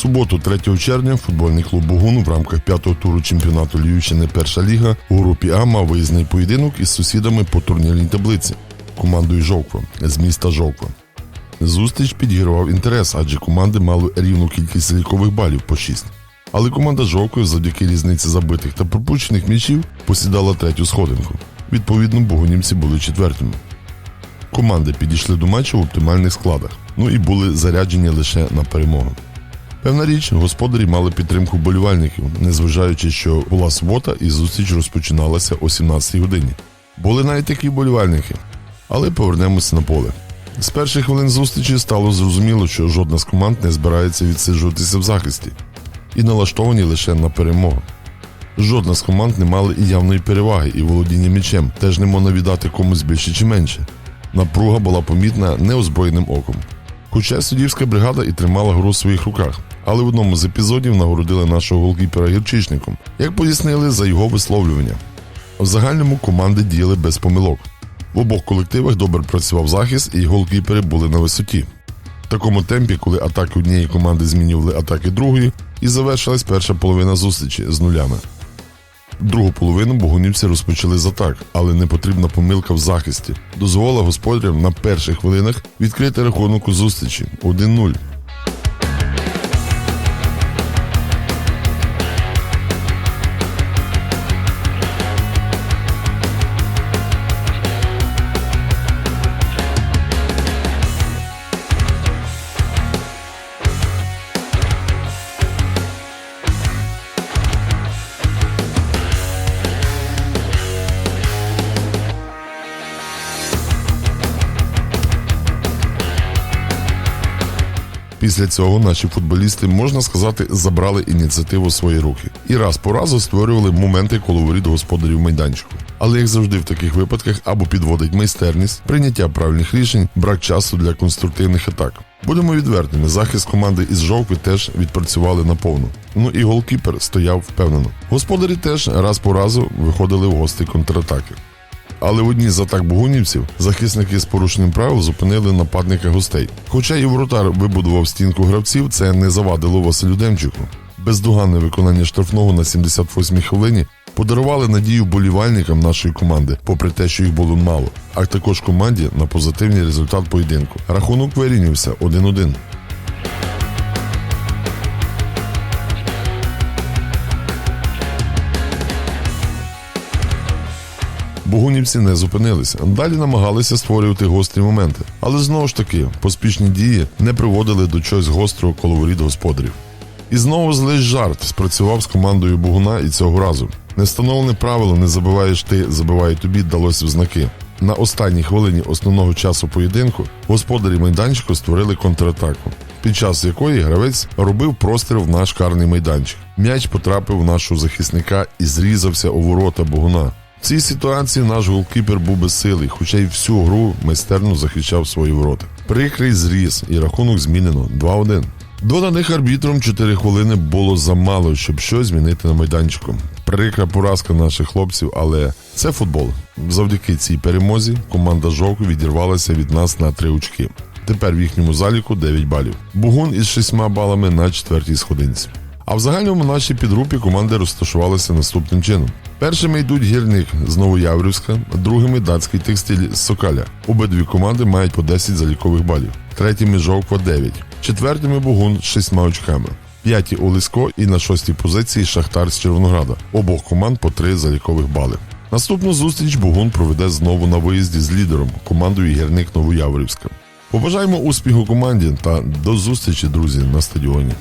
суботу, 3 червня, футбольний клуб Бугун в рамках п'ятого туру чемпіонату Львівщини Перша ліга у групі А мав виїзний поєдинок із сусідами по турнірній таблиці командою Жовква з міста Жовква. Зустріч підігрував інтерес, адже команди мали рівну кількість залікових балів по 6. Але команда Жовкви завдяки різниці забитих та пропущених м'ячів посідала третю сходинку. Відповідно, бугунівці були четвертими. Команди підійшли до матчу в оптимальних складах, ну і були заряджені лише на перемогу. Певна річ, господарі мали підтримку вболівальників, незважаючи, що була субота і зустріч розпочиналася о 17-й годині. Були навіть такі вболівальники. Але повернемося на поле. З перших хвилин зустрічі стало зрозуміло, що жодна з команд не збирається відсиджуватися в захисті і налаштовані лише на перемогу. Жодна з команд не мала і явної переваги, і володіння м'ячем теж не можна віддати комусь більше чи менше. Напруга була помітна неозброєним оком. Хоча суддівська бригада і тримала гру в своїх руках, але в одному з епізодів нагородили нашого голкіпера гірчичником, як пояснили за його висловлювання. В загальному команди діяли без помилок. В обох колективах добре працював захист, і голкіпери були на висоті. В такому темпі, коли атаки однієї команди змінювали атаки другої, і завершилась перша половина зустрічі з нулями. Другу половину богунівці розпочали з атак, але непотрібна помилка в захисті дозволила господарям на перших хвилинах відкрити рахунок у зустрічі 1-0. Після цього наші футболісти, можна сказати, забрали ініціативу в свої руки і раз по разу створювали моменти коло воріт господарів майданчику. Але як завжди в таких випадках або підводить майстерність, прийняття правильних рішень, брак часу для конструктивних атак. Будемо відвертими, захист команди із жовкви теж відпрацювали наповну. Ну і голкіпер стояв впевнено. Господарі теж раз по разу виходили в гості контратаки. Але в одній з атак бугунівців захисники з порушенням правил зупинили нападника гостей. Хоча і воротар вибудував стінку гравців, це не завадило Василю Демчуку. Бездоганне виконання штрафного на 78-й хвилині подарували надію болівальникам нашої команди, попри те, що їх було мало, а також команді на позитивний результат поєдинку. Рахунок вирівнявся 1-1. Бугунівці не зупинилися. Далі намагалися створювати гострі моменти. Але знову ж таки, поспішні дії не приводили до чогось гострого коло воріт господарів. І знову злий жарт спрацював з командою Бугуна і цього разу. Невстановлене правило не забиваєш ти, забиває тобі далось в знаки. На останній хвилині основного часу поєдинку господарі майданчику створили контратаку, під час якої гравець робив простріл в наш карний майданчик. М'яч потрапив в нашого захисника і зрізався у ворота Бугуна. В цій ситуації наш голкіпер був безсилий, хоча й всю гру майстерно захищав свої ворота. Прикрий зріз і рахунок змінено 2-1. Доданих арбітром 4 хвилини було замало, щоб щось змінити на майданчику. Прикра поразка наших хлопців, але це футбол. Завдяки цій перемозі команда Жовку відірвалася від нас на 3 очки. Тепер в їхньому заліку 9 балів. Бугун із 6 балами на четвертій сходинці. А в загальному нашій підгрупі команди розташувалися наступним чином. Першими йдуть гірник з Новояврівська, другими датський текстиль з Сокаля. Обидві команди мають по 10 залікових балів. Третіми Жовква 9. Четвертими Бугун з 6 очками. П'яті Олесько і на шостій позиції Шахтар з Червонограда. Обох команд по 3 залікових бали. Наступну зустріч Бугун проведе знову на виїзді з лідером командою Гірник Новояврівська. Побажаємо успіху команді та до зустрічі, друзі, на стадіоні.